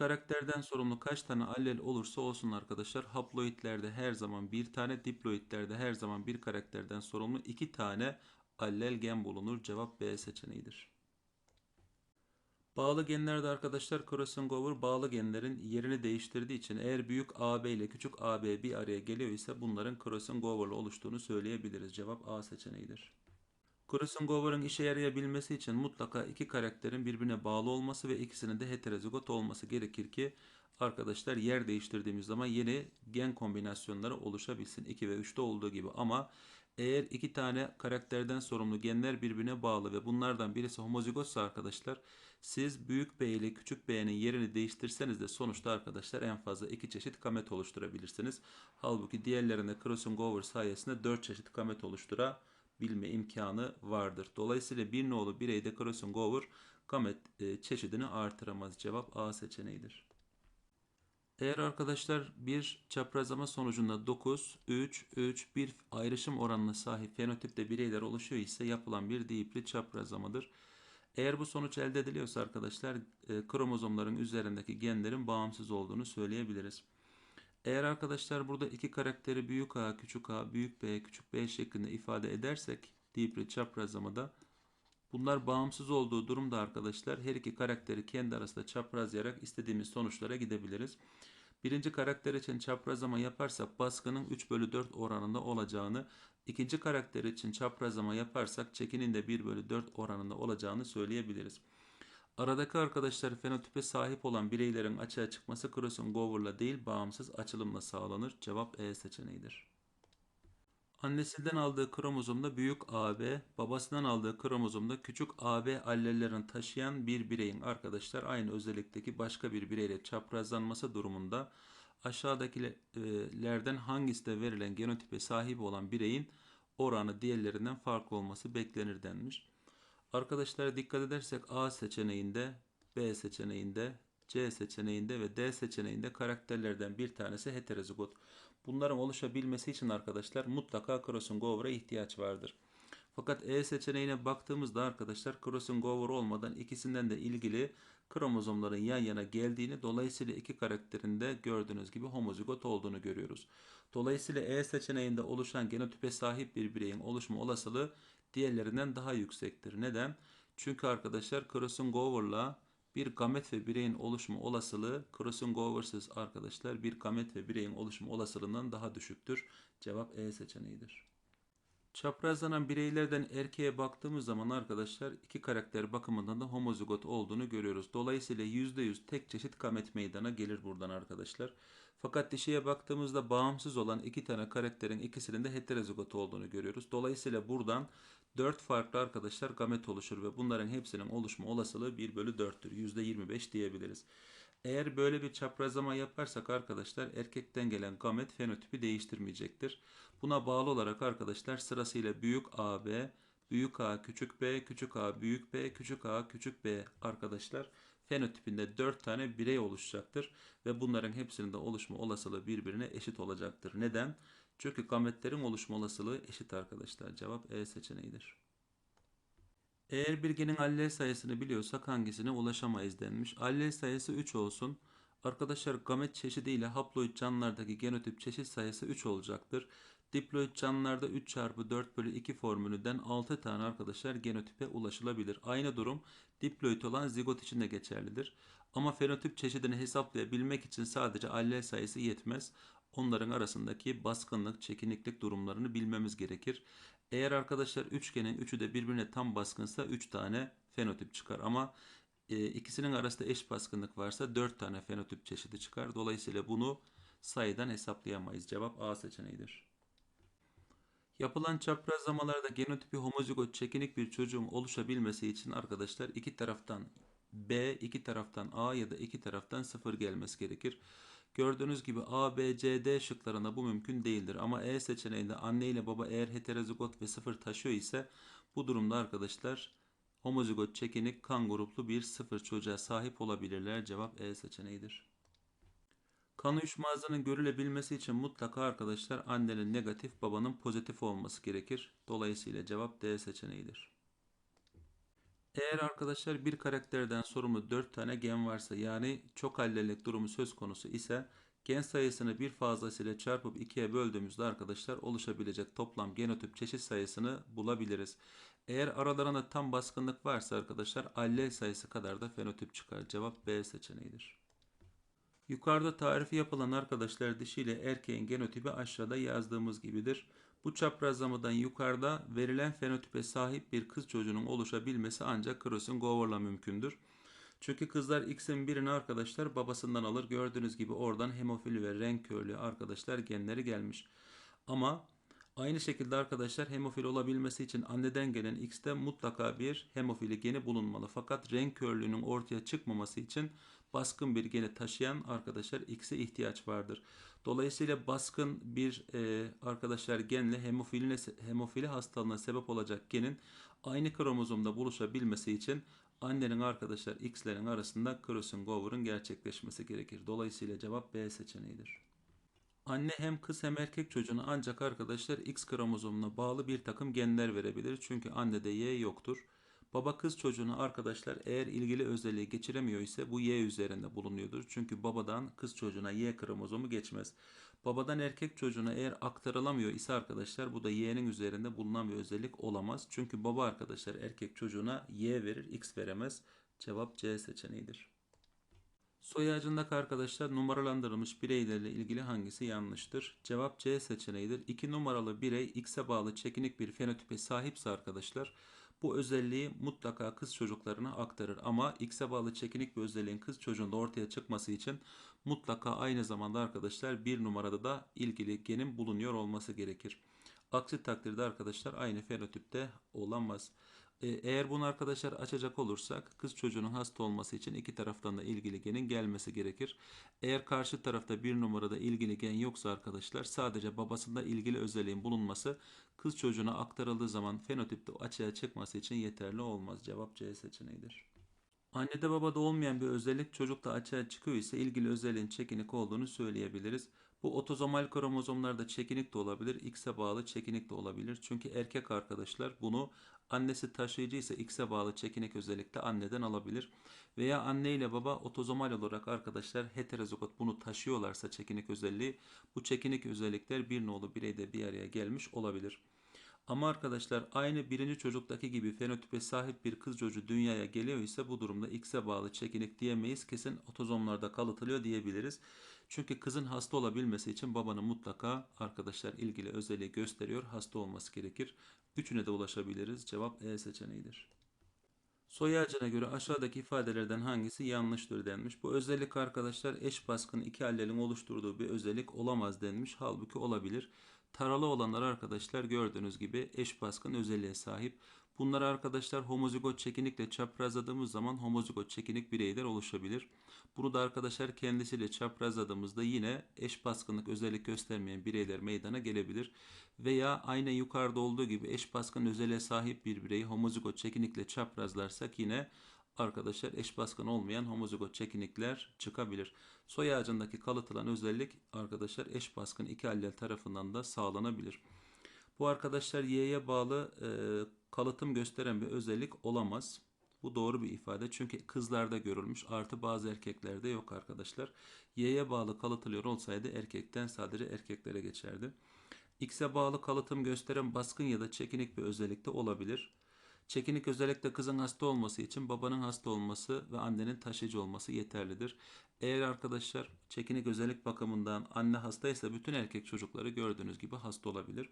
karakterden sorumlu kaç tane allel olursa olsun arkadaşlar haploidlerde her zaman bir tane, diploidlerde her zaman bir karakterden sorumlu iki tane allel gen bulunur. Cevap B seçeneğidir. Bağlı genlerde arkadaşlar crossover bağlı genlerin yerini değiştirdiği için eğer büyük AB ile küçük AB bir araya geliyor ise bunların crossover'lı oluştuğunu söyleyebiliriz. Cevap A seçeneğidir. Crossover'ın işe yarayabilmesi için mutlaka iki karakterin birbirine bağlı olması ve ikisinin de heterozigot olması gerekir ki arkadaşlar yer değiştirdiğimiz zaman yeni gen kombinasyonları oluşabilsin. 2 ve 3'te olduğu gibi ama eğer iki tane karakterden sorumlu genler birbirine bağlı ve bunlardan birisi homozigotsa arkadaşlar siz büyük B ile küçük B'nin yerini değiştirseniz de sonuçta arkadaşlar en fazla iki çeşit gamet oluşturabilirsiniz. Halbuki diğerlerinde crossing over sayesinde 4 çeşit gamet oluşturabilme imkanı vardır. Dolayısıyla bir nolu bireyde crossing over gamet e, çeşidini artıramaz. Cevap A seçeneğidir. Eğer arkadaşlar bir çaprazlama sonucunda 9, 3, 3, 1 ayrışım oranına sahip fenotipte bireyler oluşuyor ise yapılan bir diyipli çaprazlamadır. Eğer bu sonuç elde ediliyorsa arkadaşlar e, kromozomların üzerindeki genlerin bağımsız olduğunu söyleyebiliriz. Eğer arkadaşlar burada iki karakteri büyük A, küçük A, büyük B, küçük B şeklinde ifade edersek diyipli çaprazlamada bunlar bağımsız olduğu durumda arkadaşlar her iki karakteri kendi arasında çaprazlayarak istediğimiz sonuçlara gidebiliriz. Birinci karakter için çaprazlama yaparsak baskının 3 bölü 4 oranında olacağını, ikinci karakter için çaprazlama yaparsak çekinin de 1 bölü 4 oranında olacağını söyleyebiliriz. Aradaki arkadaşlar fenotipe sahip olan bireylerin açığa çıkması crossover'la değil bağımsız açılımla sağlanır. Cevap E seçeneğidir. Annesinden aldığı kromozomda büyük AB, babasından aldığı kromozomda küçük AB allellerini taşıyan bir bireyin arkadaşlar aynı özellikteki başka bir bireyle çaprazlanması durumunda aşağıdakilerden hangisi de verilen genotipe sahip olan bireyin oranı diğerlerinden farklı olması beklenir denmiş. Arkadaşlar dikkat edersek A seçeneğinde, B seçeneğinde, C seçeneğinde ve D seçeneğinde karakterlerden bir tanesi heterozigot. Bunların oluşabilmesi için arkadaşlar mutlaka crossing over'a ihtiyaç vardır. Fakat E seçeneğine baktığımızda arkadaşlar crossing over olmadan ikisinden de ilgili kromozomların yan yana geldiğini dolayısıyla iki karakterin de gördüğünüz gibi homozigot olduğunu görüyoruz. Dolayısıyla E seçeneğinde oluşan genotipe sahip bir bireyin oluşma olasılığı diğerlerinden daha yüksektir. Neden? Çünkü arkadaşlar crossing over'la bir gamet ve bireyin oluşma olasılığı crossing over'sız arkadaşlar bir gamet ve bireyin oluşma olasılığından daha düşüktür. Cevap E seçeneğidir. Çaprazlanan bireylerden erkeğe baktığımız zaman arkadaşlar iki karakter bakımından da homozigot olduğunu görüyoruz. Dolayısıyla %100 tek çeşit gamet meydana gelir buradan arkadaşlar. Fakat dişiye baktığımızda bağımsız olan iki tane karakterin ikisinin de heterozigot olduğunu görüyoruz. Dolayısıyla buradan 4 farklı arkadaşlar gamet oluşur ve bunların hepsinin oluşma olasılığı 1 bölü 4'tür. %25 diyebiliriz. Eğer böyle bir çaprazlama yaparsak arkadaşlar erkekten gelen gamet fenotipi değiştirmeyecektir. Buna bağlı olarak arkadaşlar sırasıyla büyük AB, büyük A, küçük B, küçük A, büyük B, küçük A, küçük B arkadaşlar fenotipinde 4 tane birey oluşacaktır. Ve bunların hepsinin de oluşma olasılığı birbirine eşit olacaktır. Neden? Çünkü gametlerin oluşma olasılığı eşit arkadaşlar. Cevap E seçeneğidir. Eğer bir genin allel sayısını biliyorsak hangisine ulaşamayız denmiş. Allel sayısı 3 olsun. Arkadaşlar gamet çeşidi ile haploid canlılardaki genotip çeşit sayısı 3 olacaktır. Diploid canlılarda 3 çarpı 4 bölü 2 formülünden 6 tane arkadaşlar genotipe ulaşılabilir. Aynı durum diploid olan zigot için de geçerlidir. Ama fenotip çeşidini hesaplayabilmek için sadece allel sayısı yetmez. Onların arasındaki baskınlık, çekiniklik durumlarını bilmemiz gerekir. Eğer arkadaşlar üçgenin üçü de birbirine tam baskınsa 3 tane fenotip çıkar. Ama e, ikisinin arasında eş baskınlık varsa 4 tane fenotip çeşidi çıkar. Dolayısıyla bunu sayıdan hesaplayamayız. Cevap A seçeneğidir. Yapılan çaprazlamalarda genotipi homozigot çekinik bir çocuğun oluşabilmesi için arkadaşlar iki taraftan B, iki taraftan A ya da iki taraftan 0 gelmesi gerekir. Gördüğünüz gibi A, B, C, D şıklarında bu mümkün değildir. Ama E seçeneğinde anne ile baba eğer heterozigot ve 0 taşıyor ise bu durumda arkadaşlar homozigot çekinik kan gruplu bir 0 çocuğa sahip olabilirler. Cevap E seçeneğidir. Kan uyuşmazlığının görülebilmesi için mutlaka arkadaşlar annenin negatif, babanın pozitif olması gerekir. Dolayısıyla cevap D seçeneğidir. Eğer arkadaşlar bir karakterden sorumlu 4 tane gen varsa yani çok hallelilik durumu söz konusu ise gen sayısını bir fazlasıyla çarpıp 2'ye böldüğümüzde arkadaşlar oluşabilecek toplam genotip çeşit sayısını bulabiliriz. Eğer aralarında tam baskınlık varsa arkadaşlar allel sayısı kadar da fenotip çıkar. Cevap B seçeneğidir. Yukarıda tarifi yapılan arkadaşlar dişi ile erkeğin genotipi aşağıda yazdığımız gibidir. Bu çaprazlamadan yukarıda verilen fenotipe sahip bir kız çocuğunun oluşabilmesi ancak crossing over'la mümkündür. Çünkü kızlar X'in birini arkadaşlar babasından alır. Gördüğünüz gibi oradan hemofili ve renk körlüğü arkadaşlar genleri gelmiş. Ama aynı şekilde arkadaşlar hemofili olabilmesi için anneden gelen X'te mutlaka bir hemofili geni bulunmalı. Fakat renk körlüğünün ortaya çıkmaması için baskın bir geni taşıyan arkadaşlar X'e ihtiyaç vardır. Dolayısıyla baskın bir e, arkadaşlar genle hemofili, hemofili hastalığına sebep olacak genin aynı kromozomda buluşabilmesi için annenin arkadaşlar X'lerin arasında crossing over'ın gerçekleşmesi gerekir. Dolayısıyla cevap B seçeneğidir. Anne hem kız hem erkek çocuğuna ancak arkadaşlar X kromozomuna bağlı bir takım genler verebilir. Çünkü annede Y yoktur. Baba kız çocuğuna arkadaşlar eğer ilgili özelliği geçiremiyor ise bu Y üzerinde bulunuyordur. Çünkü babadan kız çocuğuna Y kromozomu geçmez. Babadan erkek çocuğuna eğer aktarılamıyor ise arkadaşlar bu da Y'nin üzerinde bulunan bir özellik olamaz. Çünkü baba arkadaşlar erkek çocuğuna Y verir, X veremez. Cevap C seçeneğidir. Soy ağacındaki arkadaşlar numaralandırılmış bireylerle ilgili hangisi yanlıştır? Cevap C seçeneğidir. 2 numaralı birey X'e bağlı çekinik bir fenotipe sahipse arkadaşlar bu özelliği mutlaka kız çocuklarına aktarır. Ama X'e bağlı çekinik bir özelliğin kız çocuğunda ortaya çıkması için mutlaka aynı zamanda arkadaşlar bir numarada da ilgili genin bulunuyor olması gerekir. Aksi takdirde arkadaşlar aynı fenotipte olamaz. Ee, eğer bunu arkadaşlar açacak olursak kız çocuğunun hasta olması için iki taraftan da ilgili genin gelmesi gerekir. Eğer karşı tarafta bir numarada ilgili gen yoksa arkadaşlar sadece babasında ilgili özelliğin bulunması kız çocuğuna aktarıldığı zaman fenotipte açığa çıkması için yeterli olmaz. Cevap C seçeneğidir. Annede babada olmayan bir özellik çocukta açığa çıkıyor ise ilgili özelliğin çekinik olduğunu söyleyebiliriz. Bu otozomal kromozomlarda çekinik de olabilir, X'e bağlı çekinik de olabilir. Çünkü erkek arkadaşlar bunu annesi taşıyıcı ise X'e bağlı çekinik özellikle anneden alabilir. Veya anne ile baba otozomal olarak arkadaşlar heterozigot bunu taşıyorlarsa çekinik özelliği bu çekinik özellikler bir nolu bireyde bir araya gelmiş olabilir. Ama arkadaşlar aynı birinci çocuktaki gibi fenotipe sahip bir kız çocuğu dünyaya geliyor ise bu durumda X'e bağlı çekinik diyemeyiz. Kesin otozomlarda kalıtılıyor diyebiliriz. Çünkü kızın hasta olabilmesi için babanın mutlaka arkadaşlar ilgili özelliği gösteriyor. Hasta olması gerekir. Üçüne de ulaşabiliriz. Cevap E seçeneğidir. Soy ağacına göre aşağıdaki ifadelerden hangisi yanlıştır denmiş. Bu özellik arkadaşlar eş baskın iki allelin oluşturduğu bir özellik olamaz denmiş. Halbuki olabilir. Taralı olanlar arkadaşlar gördüğünüz gibi eş baskın özelliğe sahip. Bunlar arkadaşlar homozigot çekinikle çaprazladığımız zaman homozigot çekinik bireyler oluşabilir. Bunu da arkadaşlar kendisiyle çaprazladığımızda yine eş baskınlık özellik göstermeyen bireyler meydana gelebilir. Veya aynı yukarıda olduğu gibi eş baskın özelliğe sahip bir bireyi homozigot çekinikle çaprazlarsak yine arkadaşlar eş baskın olmayan homozigot çekinikler çıkabilir. Soy ağacındaki kalıtılan özellik arkadaşlar eş baskın iki allel tarafından da sağlanabilir. Bu arkadaşlar Y'ye bağlı e, kalıtım gösteren bir özellik olamaz. Bu doğru bir ifade çünkü kızlarda görülmüş artı bazı erkeklerde yok arkadaşlar. Y'ye bağlı kalıtılıyor olsaydı erkekten sadece erkeklere geçerdi. X'e bağlı kalıtım gösteren baskın ya da çekinik bir özellik de olabilir. Çekinik özellikle kızın hasta olması için babanın hasta olması ve annenin taşıyıcı olması yeterlidir. Eğer arkadaşlar çekinik özellik bakımından anne hastaysa bütün erkek çocukları gördüğünüz gibi hasta olabilir.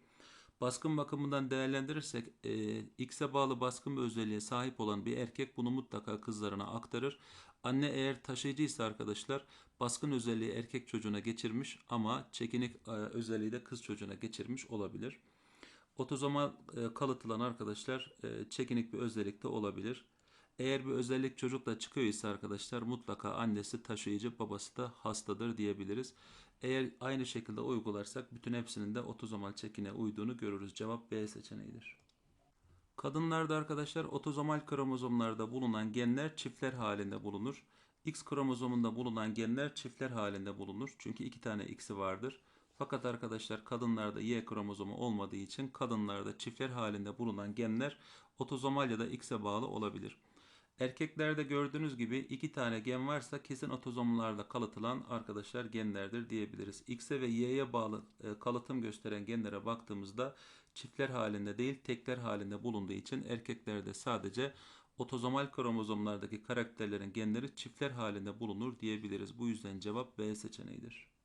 Baskın bakımından değerlendirirsek e, X'e bağlı baskın bir özelliğe sahip olan bir erkek bunu mutlaka kızlarına aktarır. Anne eğer taşıyıcıysa arkadaşlar baskın özelliği erkek çocuğuna geçirmiş ama çekinik e, özelliği de kız çocuğuna geçirmiş olabilir. Otozomal e, kalıtılan arkadaşlar e, çekinik bir özellik de olabilir. Eğer bir özellik çocukla çıkıyor ise arkadaşlar mutlaka annesi taşıyıcı babası da hastadır diyebiliriz. Eğer aynı şekilde uygularsak bütün hepsinin de otozomal çekine uyduğunu görürüz. Cevap B seçeneğidir. Kadınlarda arkadaşlar otozomal kromozomlarda bulunan genler çiftler halinde bulunur. X kromozomunda bulunan genler çiftler halinde bulunur. Çünkü iki tane X'i vardır. Fakat arkadaşlar kadınlarda Y kromozomu olmadığı için kadınlarda çiftler halinde bulunan genler otozomal ya da X'e bağlı olabilir. Erkeklerde gördüğünüz gibi iki tane gen varsa kesin otozomlarla kalıtılan arkadaşlar genlerdir diyebiliriz. X'e ve Y'ye bağlı e, kalıtım gösteren genlere baktığımızda çiftler halinde değil tekler halinde bulunduğu için erkeklerde sadece otozomal kromozomlardaki karakterlerin genleri çiftler halinde bulunur diyebiliriz. Bu yüzden cevap B seçeneğidir.